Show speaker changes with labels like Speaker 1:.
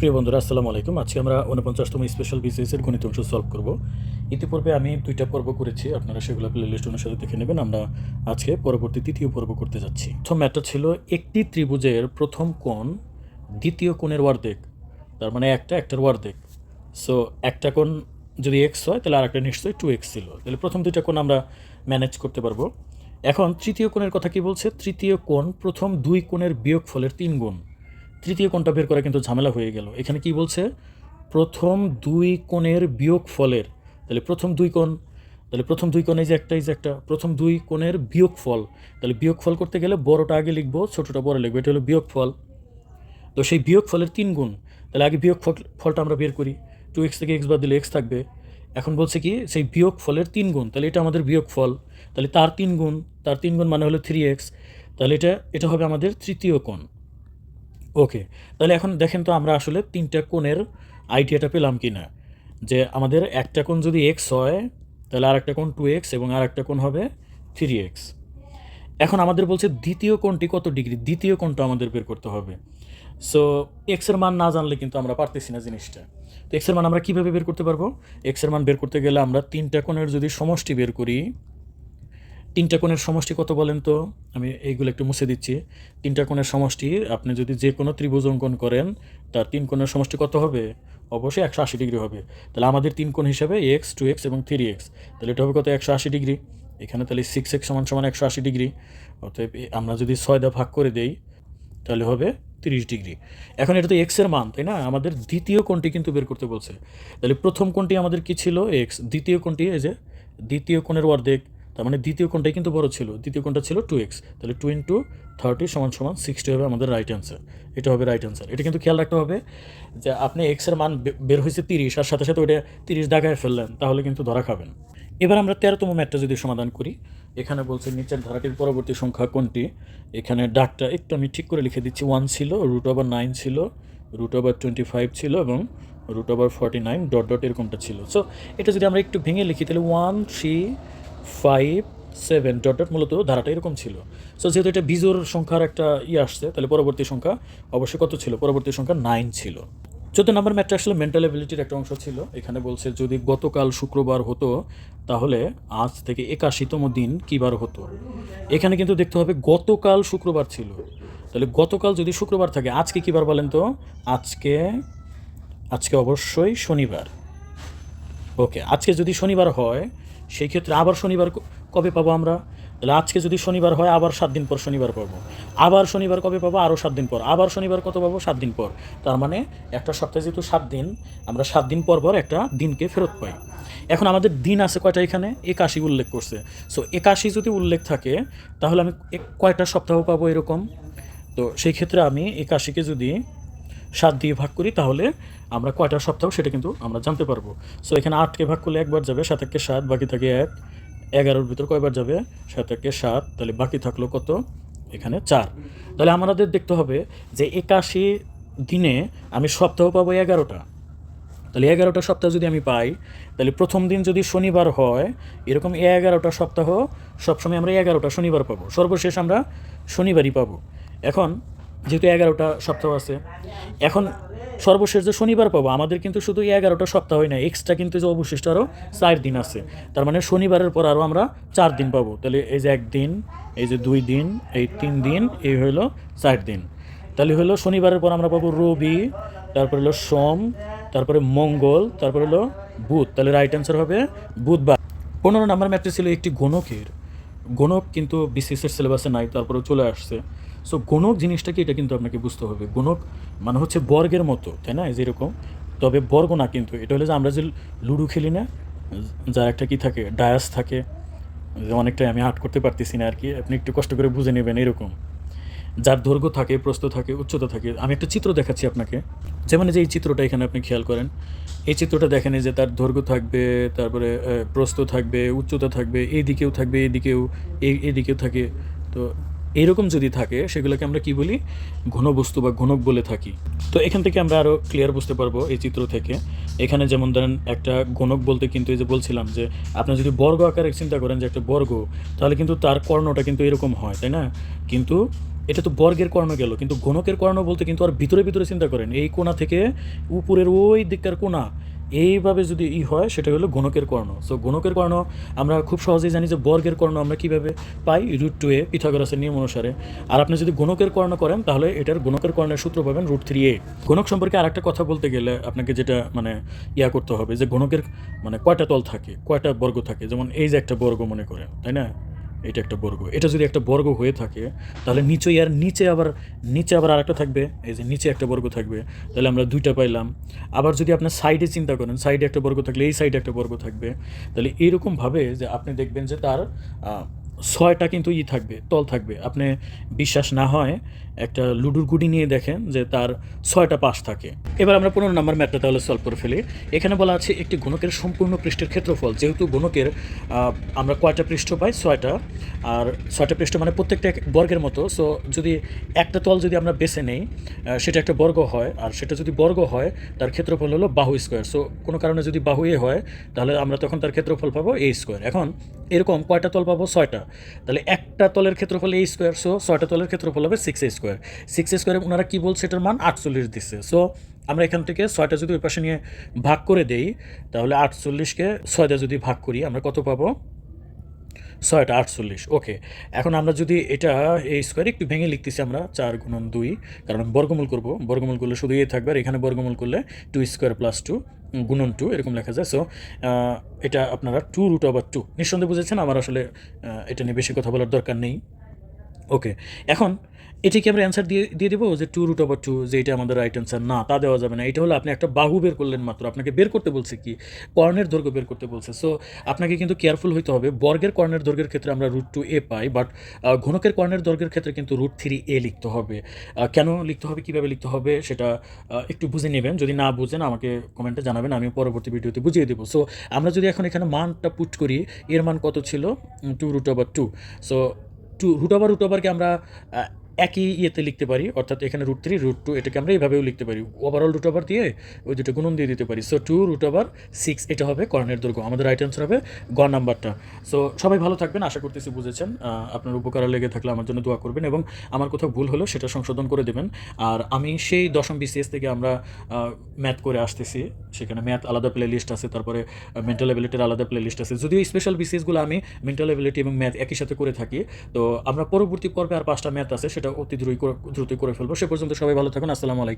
Speaker 1: প্রিয় বন্ধুরা, আসসালামু আলাইকুম। আজকে আমরা উনপঞ্চাশতম স্পেশাল বিসিএসের গণিত অংশ সলভ করব। ইতিপূর্বে আমি দুইটা পর্ব করেছি, আপনারা সেগুলো প্লে লিস্ট অনুসারে দেখে নেবেন। আমরা আজকে পরবর্তী তৃতীয় পর্ব করতে যাচ্ছি। প্রথম ম্যাটার ছিল একটি ত্রিভুজের প্রথম কোণ দ্বিতীয় কোণের ওয়ার্ধেক তার মানে একটা, একটার ওয়ার্ধেক সো একটা কোণ যদি এক্স হয়, তাহলে আরেকটা নিশ্চয়ই টু এক্স ছিল। তাহলে প্রথম দুইটা কোণ আমরা ম্যানেজ করতে পারব। এখন তৃতীয় কোণের কথা কি বলছে? তৃতীয় কোণ প্রথম দুই কোণের বিয়োগফলের তিন গুণ। তৃতীয় কোণটা বের করা কিন্তু ঝামেলা হয়ে গেল। এখানে কি বলছে? প্রথম দুই কোণের বিয়োগ ফলের তাহলে প্রথম দুই কোণ, তাহলে প্রথম দুই কোণে যে একটা, এই যে একটা, প্রথম দুই কোণের বিয়োগ ফল তাহলে বিয়োগ ফল করতে গেলে বড়টা আগে লিখব, ছোটোটা বড় লিখব, এটা হলো বিয়োগ ফল তো সেই বিয়োগ ফলের তিন গুণ, তাহলে আগে বিয়োগ ফল ফলটা আমরা বের করি। টু এক্স থেকে এক্স বাদ দিলে এক্স থাকবে। এখন বলছে কি, সেই বিয়োগ ফলের তিন গুণ, তাহলে এটা আমাদের বিয়োগ ফল তাহলে তার তিন গুণ, তার তিন গুণ মানে হলো থ্রি এক্স তাহলে এটা এটা হবে আমাদের তৃতীয় কোণ। ওকে তাহলে এখন দেখেন তো আমরা আসলে তিনটা কোণের আইডিয়াটা পেলাম কি না যে আমাদের একটা কোণ যদি এক্স হয়, তাহলে আর একটা কোণ টু এক্স এবং আর একটা কোণ হবে থ্রি এক্স এখন আমাদের বলছে দ্বিতীয় কোণটি কত ডিগ্রি? দ্বিতীয় কোণটা আমাদের বের করতে হবে। সো এক্সের মান না জানলে কিন্তু আমরা পারতেছি না জিনিসটা। তো এক্সের মান আমরা কীভাবে বের করতে পারব? এক্সের মান বের করতে গেলে আমরা তিনটা কোণের যদি সমষ্টি বের করি তিনটা কোণের সমষ্টি কত বলেন তো? আমি এইগুলো একটু মুছে দিচ্ছি। তিনটা কোণের সমষ্টি, আপনি যদি যে কোনো ত্রিভুজ অঙ্কন করেন, তার তিন কোণের সমষ্টি কত হবে? অবশ্যই একশো আশি ডিগ্রি হবে। তাহলে আমাদের তিন কোণ হিসাবে এক্স, টু এক্স এবং থ্রি এক্স। তাহলে এটা হবে কত? একশো আশি ডিগ্রি। এখানে তাহলে সিক্স এক্স সমান সমান একশো আশি ডিগ্রি। অতএব আমরা যদি ছয় দা ভাগ করে দেই, তাহলে হবে তিরিশ ডিগ্রি। এখন এটা তো এক্সের মান, তাই না? আমাদের দ্বিতীয় কোণটি কিন্তু বের করতে বলছে। তাহলে প্রথম কোণটি আমাদের কি ছিল? এক্স। দ্বিতীয় কোণটি এই যে, দ্বিতীয় কোণের অর্ধেক। তার মানে দ্বিতীয় কোণটাই কিন্তু বড় ছিল। দ্বিতীয় কোণটা ছিল টু এক্স তাহলে টু ইন্টু থার্টি সমান সমান সিক্সটি হবে আমাদের রাইট অ্যান্সার এটা হবে রাইট অ্যান্সার এটা কিন্তু খেয়াল রাখতে হবে যে আপনি এক্সের মান বের হয়েছে তিরিশ, আর সাথে সাথে ওইটা তিরিশ দাগায় ফেললেন, তাহলে কিন্তু ধরা খাবেন। এবার আমরা তেরোতম ম্যাটটা যদি সমাধান করি, এখানে বলছে নিচের ধারাটির পরবর্তী সংখ্যা কোনটি? এখানে ডাকটা একটু আমি ঠিক করে লিখে দিচ্ছি ওয়ান ছিল রুট ওভার নাইন ছিল রুট ওভার টোয়েন্টি ফাইভ ছিল এবং root over forty nine dot dot এরকমটা ছিল। সো এটা যদি আমরা একটু ভেঙে লিখি, তাহলে one three five seven dot dot মূলত ধারাটা এরকম ছিল। সো যেহেতু এটা বিজোর সংখ্যার একটা ইয়ে আসছে, তাহলে পরবর্তী সংখ্যা অবশ্যই কত ছিল? পরবর্তী সংখ্যা নাইন ছিল। চোদ্দ নম্বর ম্যাটটা আসলে মেন্টাল এবিলিটির একটা অংশ ছিল। এখানে বলছে, যদি গতকাল শুক্রবার হতো, তাহলে আজ থেকে একাশিতম দিন কী বার হতো? এখানে কিন্তু দেখতে হবে গতকাল শুক্রবার ছিল। তাহলে গতকাল যদি শুক্রবার থাকে, আজকে কী বার বলেন তো? আজকে আজকে অবশ্যই শনিবার। ওকে আজকে যদি শনিবার হয় সেই ক্ষেত্রে আবার শনিবার কবে পাবো আমরা? তাহলে আজকে যদি শনিবার হয়, আবার সাত দিন পর শনিবার পাবো। আবার শনিবার কবে পাবো? আরও সাত দিন পর। আবার শনিবার কত পাবো? সাত দিন পর। তার মানে একটা সপ্তাহে যেহেতু সাত দিন, আমরা সাত দিন পর পর একটা দিনকে ফেরত পাই। এখন আমাদের দিন আছে কয়টা এখানে? একাশি উল্লেখ করছে। সো একাশি যদি উল্লেখ থাকে, তাহলে আমি কয়টা সপ্তাহ পাবো এরকম? তো সেই ক্ষেত্রে আমি একাশিকে যদি সাত দিয়ে ভাগ করি, তাহলে আমরা কয়টা সপ্তাহ সেটা কিন্তু আমরা জানতে পারব। সো এখানে আটকে ভাগ করলে একবার যাবে সাত একে সাত, বাকি থাকে এক। এগারোর ভিতর কয়বার যাবে? সাত একে সাত, তাহলে বাকি থাকল কত? এখানে চার। তাহলে আমাদের দেখতে হবে যে একাশি দিনে আমি সপ্তাহ পাবো এগারোটা। তাহলে এগারোটা সপ্তাহ যদি আমি পাই, তাহলে প্রথম দিন যদি শনিবার হয়, এরকম এগারোটা সপ্তাহ সবসময় আমরা এগারোটা শনিবার পাবো। সর্বশেষ আমরা শনিবারই পাবো। এখন যেহেতু এগারোটা সপ্তাহ আছে, এখন সর্বশেষ যে শনিবার পাবো, আমাদের কিন্তু শুধু এই এগারোটা সপ্তাহ হয় না এক্সট্রা কিন্তু যে অবশিষ্ট আরও চার দিন আছে। তার মানে শনিবারের পর আরও আমরা চার দিন পাবো। তাহলে এই যে একদিন, এই যে দুই দিন, এই তিন দিন, এই হলো চার দিন। তাহলে হলো শনিবারের পর আমরা পাবো রবি, তারপর হলো সোম, তারপরে মঙ্গল, তারপর হলো বুধ। তাহলে রাইট অ্যান্সার হবে বুধবার। পনেরো নাম্বার ম্যাথটি ছিল একটি গণকের গণক কিন্তু বিসিএসের সিলেবাসে নাই তারপরে চলে আসছে। সো গণক জিনিসটা কি এটা কিন্তু আপনাকে বুঝতে হবে। গণক মানে হচ্ছে বর্গের মতো তাই না? যেরকম তবে বর্গ না কিন্তু। এটা হলো যে আমরা যে লুডো খেলি না যার একটা কি থাকে ডায়াস থাকে যে অনেকটাই আমি হাট করতে পারতেছি না আর কি আপনি একটু কষ্ট করে বুঝে নেবেন এরকম। যার দৈর্ঘ্য থাকে প্রস্থ থাকে উচ্চতা থাকে। আমি একটা চিত্র দেখাচ্ছি আপনাকে। যেমন যে এই চিত্রটা এখানে আপনি খেয়াল করেন। এই চিত্রটা দেখেন যে তার দৈর্ঘ্য থাকবে তারপরে আহ, প্রস্থ থাকবে উচ্চতা থাকবে এই দিকেও থাকবে এই দিকেও এই এদিকেও থাকে। তো এইরকম যদি থাকে, সেগুলোকে আমরা কি বলি? ঘনবস্তু বা ঘনক বলে থাকি। তো এখান থেকে আমরা আরও ক্লিয়ার বুঝতে পারব এই চিত্র থেকে। এখানে যেমন ধরেন একটা ঘনক বলতে কিন্তু এই যে বলছিলাম যে, আপনি যদি বর্গ আকারে চিন্তা করেন যে একটা বর্গ, তাহলে কিন্তু তার কর্ণটা কিন্তু এরকম হয়, তাই না? কিন্তু এটা তো বর্গের কর্ণ গেল, কিন্তু ঘনকের কর্ণ বলতে কিন্তু আর ভিতরে ভিতরে চিন্তা করেন। এই কোণা থেকে উপরের ওই দিককার কোণা এইভাবে যদি ই হয় সেটা হলো গণকের কর্ণ। সো গণকের কর্ণ, আমরা খুব সহজেই জানি যে বর্গের কর্ণ আমরা কীভাবে পাই রুট টু এ পিথাগোরাসের নিয়ম অনুসারে। আর আপনি যদি গণকের কর্ণ করেন, তাহলে এটার গণকের কর্ণের সূত্র পাবেন রুট থ্রি এ। গণক সম্পর্কে আরেকটা কথা বলতে গেলে আপনাকে যেটা মানে ইয়া করতে হবে, যে গণকের মানে কয়টা তল থাকে, কয়টা বর্গ থাকে? যেমন এই যে একটা বর্গ মনে করেন, তাই না? এটা একটা বর্গ। এটা যদি একটা বর্গ হয়ে থাকে, তাহলে নিচে আর নিচে আবার নিচে আবার আরেকটা থাকবে। এই যে নিচে একটা বর্গ থাকবে, তাহলে আমরা দুইটা পাইলাম। আবার যদি আপনার সাইডে চিন্তা করেন সাইডে একটা বর্গ থাকলে এই সাইডে একটা বর্গ থাকবে, তাহলে এইরকমভাবে যে আপনি দেখবেন যে তার ছয়টা কিন্তু ই থাকবে, তল থাকবে। আপনি বিশ্বাস না হয় একটা লুডুর গুটি নিয়ে দেখেন যে তার ছয়টা পাশ থাকে। এবার আমরা পনেরো নম্বর ম্যাথটা তাহলে সলভ করে ফেলি। এখানে বলা আছে একটি গুণকের সম্পূর্ণ পৃষ্ঠের ক্ষেত্রফল। যেহেতু গুণকের আমরা কয়টা পৃষ্ঠ পাই? ছয়টা। আর ছয়টা পৃষ্ঠ মানে প্রত্যেকটা বর্গের মতো। সো যদি একটা তল যদি আমরা বেছে নেই সেটা একটা বর্গ হয়। আর সেটা যদি বর্গ হয়, তার ক্ষেত্রফল হলো বাহু স্কোয়ার সো কোনো কারণে যদি বাহু এ হয়, তাহলে আমরা তখন তার ক্ষেত্রফল পাবো এ স্কোয়ার এখন, এরকম কয়টা তল পাবো? ছয়টা। তাহলে একটা তলের ক্ষেত্রফল এ স্কোয়ার সো ছয়টা তলের ক্ষেত্রফল হবে six a square six a স্কোয়ারে ওনারা কী বলছে, এটার মান আটচল্লিশ দিচ্ছে সো আমরা এখান থেকে ছয়টা যদি ওই পাশে নিয়ে ভাগ করে দেই, তাহলে আটচল্লিশকে ছয়টা যদি ভাগ করি, আমরা কত পাবো? ছয়টা, আটচল্লিশ। ওকে এখন আমরা যদি এটা এই স্কোয়ার একটু ভেঙে লিখতেছি আমরা, চার গুণন দুই, কারণ বর্গমূল করব। বর্গমূল করলে শুধু এ থাকবে, আর এখানে বর্গমূল করলে টু স্কোয়ার প্লাস টু গুণন টু এরকম লেখা যায়। সো এটা আপনারা টু রুট ওভার টু নিঃসন্দেহে বুঝেছেন, আমার আসলে এটা নিয়ে বেশি কথা বলার দরকার নেই। ওকে এখন এটি কি আমরা অ্যান্সার দিয়ে দিয়ে দেবো যে টু রুট ওভার টু যে এটা আমাদের রাইট অ্যান্সার না, তা দেওয়া যাবে না। এটা হলো আপনি একটা বাহু বের করলেন মাত্র, আপনাকে বের করতে বলছে কি? কর্ণের দৈর্ঘ্য বের করতে বলছে। সো আপনাকে কিন্তু কেয়ারফুল হইতে হবে। বর্গের কর্ণের দৈর্ঘ্যের ক্ষেত্রে আমরা রুট টু এ পাই বাট ঘনকের কর্ণের দৈর্ঘ্যের ক্ষেত্রে কিন্তু রুট থ্রি এ লিখতে হবে। কেন লিখতে হবে, কীভাবে লিখতে হবে, সেটা একটু বুঝে নেবেন। যদি না বুঝেন, আমাকে কমেন্টে জানাবেন আমি পরবর্তী ভিডিওতে বুঝিয়ে দেবো। সো আমরা যদি এখন এখানে মানটা পুট করি, এর মান কত ছিল? Two root over two so two root over root ওভারকে আমরা একই ইয়েতে লিখতে পারি, অর্থাৎ এখানে রুট থ্রি রুট টু এটাকে আমরা এইভাবেও লিখতে পারি। ওভারঅল রুট ওভার দিয়ে ওই দুটো গুণন দিয়ে দিতে পারি। So two root over six এটা হবে কর্ণের দৈর্ঘ্য আমাদের রাইট অ্যান্সার হবে গ নাম্বারটা। সো সবাই ভালো থাকবেন, আশা করতেছি বুঝেছেন। আপনার উপকার লেগে থাকলে আমার জন্য দোয়া করবেন এবং আমার কোথাও ভুল হলো সেটা সংশোধন করে দেবেন। আর আমি সেই দশম বিসিএস থেকে আমরা ম্যাথ করে আসতেছি। সেখানে ম্যাথ আলাদা প্লে লিস্ট আছে, তারপরে মেন্টাল এবিলিটির আলাদা প্লে লিস্ট আছে। যদিও স্পেশাল বিসিএসগুলো আমি মেন্টাল এবিলিটি এবং ম্যাথ একই সাথে করে থাকি। তো আমরা পরবর্তী পর্বে আর পাঁচটা ম্যাথ আছে, সেটা অতি দ্রুতই করে- ফেলব। সে পর্যন্ত সবাই ভালো থাকুন। আসসালামু আলাইকুম।